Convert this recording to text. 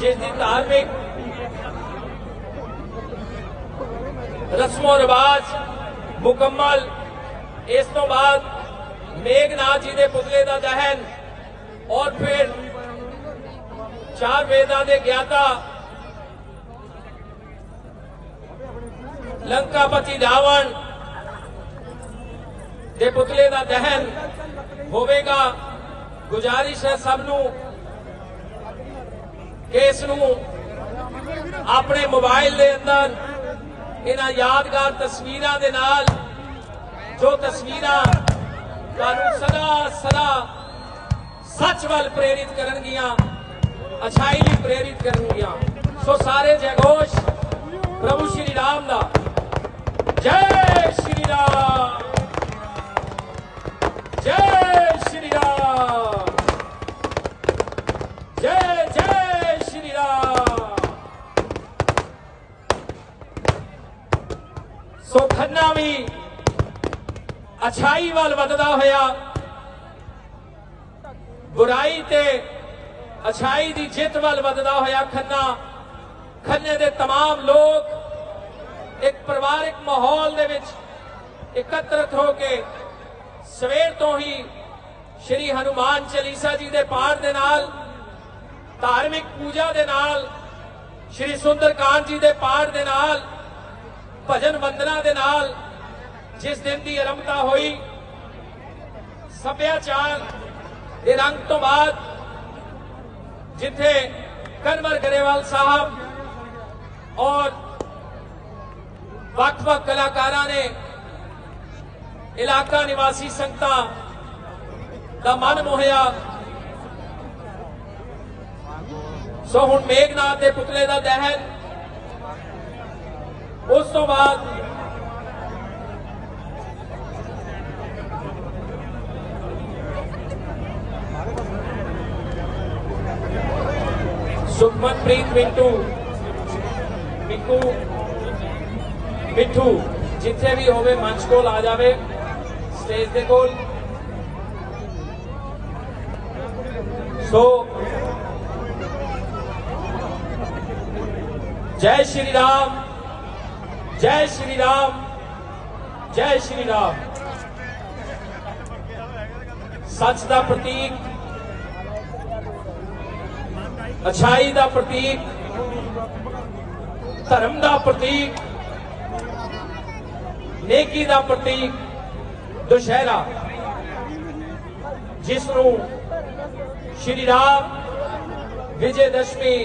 ਜਿਸ ਦੀ ਧਾਰਮਿਕ ਰਸਮੋ ਰਿਵਾਜ ਮੁਕੰਮਲ, ਇਸ ਤੋਂ ਬਾਅਦ ਮੇਘਨਾਥ ਜੀ ਦੇ ਪੁਤਲੇ ਦਾ ਦਹਨ ਔਰ ਫਿਰ ਚਾਰ ਵੇਦਾਂ ਦੇ ਗਿਆਤਾ ਲੰਕਾਪਤੀ ਰਾਵਣ ਦੇ ਪੁਤਲੇ ਦਾ ਦਹਨ ਹੋਵੇਗਾ। ਗੁਜਾਰਿਸ਼ ਹੈ ਸਭ ਨੂੰ। ਕਿ ਇਸ ਨੂੰ ਆਪਣੇ ਮੋਬਾਈਲ ਦੇ ਅੰਦਰ, ਇਹਨਾਂ ਯਾਦਗਾਰ ਤਸਵੀਰਾਂ ਦੇ ਨਾਲ, ਜੋ ਤਸਵੀਰਾਂ ਤੁਹਾਨੂੰ ਸਦਾ ਸਦਾ ਸੱਚ ਵੱਲ ਪ੍ਰੇਰਿਤ ਕਰਨਗੀਆਂ, ਅਛਾਈ ਲਈ ਪ੍ਰੇਰਿਤ ਕਰਨਗੀਆਂ। ਸੋ ਸਾਰੇ ਜੈਗੋਸ਼ ਪ੍ਰਭੂ ਸ਼੍ਰੀ ਰਾਮ ਦਾ। ਜੈ ਸੋ ਖੰਨਾ ਵੀ ਅਛਾਈ ਵੱਲ ਵੱਧਦਾ ਹੋਇਆ ਬੁਰਾਈ ਤੇ ਅਛਾਈ ਦੀ ਜਿੱਤ ਵੱਲ ਵੱਧਦਾ ਹੋਇਆ ਖੰਨਾ ਖੰਨੇ ਦੇ तमाम ਲੋਕ ਇੱਕ ਪਰਿਵਾਰਿਕ ਮਾਹੌਲ ਦੇ ਵਿੱਚ ਇਕੱਤਰਤ ਹੋ ਕੇ ਸਵੇਰ ਤੋਂ ਹੀ ਸ਼੍ਰੀ ਹਨੂਮਾਨ ਚਾਲੀਸਾ ਜੀ ਦੇ ਪਾਠ ਦੇ ਨਾਲ ਧਾਰਮਿਕ ਪੂਜਾ ਦੇ ਨਾਲ ਸ਼੍ਰੀ ਸੁੰਦਰਕਾਂਡ ਜੀ ਦੇ ਪਾਠ ਦੇ ਨਾਲ ਭਜਨ ਵੰਦਨਾ ਦੇ ਨਾਲ ਜਿਸ ਦਿਨ ਦੀ ਆਰੰਭਤਾ ਹੋਈ, ਸੱਭਿਆਚਾਰ ਦੇ ਰੰਗ ਤੋਂ ਬਾਅਦ ਜਿੱਥੇ ਕਨਵਰ ਗਰੇਵਾਲ ਸਾਹਿਬ ਔਰ ਵੱਖ-ਵੱਖ ਕਲਾਕਾਰਾਂ ਨੇ ਇਲਾਕਾ ਨਿਵਾਸੀ ਸੰਗਤਾਂ ਦਾ ਮਨ ਮੋਹਿਆ। ਸੋ ਹੁਣ ਮੇਘਨਾਥ ਦੇ ਪੁਤਲੇ ਦਾ ਦਹਨ ਤੋਂ ਬਾਅਦ ਸੁਖਮਨਪ੍ਰੀਤ ਮਿੰਟੂ ਮਿੰਟੂ ਮਿੱਠੂ ਜਿੱਥੇ ਵੀ ਹੋਵੇ ਮੰਚ ਕੋਲ ਆ ਜਾਵੇ ਸਟੇਜ ਦੇ ਕੋਲ ਸੋ ਜੈ ਸ਼੍ਰੀ ਰਾਮ ਜੈ ਸ਼੍ਰੀ ਰਾਮ, ਜੈ ਸ਼੍ਰੀ ਰਾਮ। ਸੱਚ ਦਾ ਪ੍ਰਤੀਕ, ਅਛਾਈ ਦਾ ਪ੍ਰਤੀਕ, ਧਰਮ ਦਾ ਪ੍ਰਤੀਕ, ਨੇਕੀ ਦਾ ਪ੍ਰਤੀਕ, ਦੁਸ਼ਹਿਰਾ, ਜਿਸ ਨੂੰ ਸ਼੍ਰੀ ਰਾਮ ਵਿਜੇ ਦਸ਼ਮੀ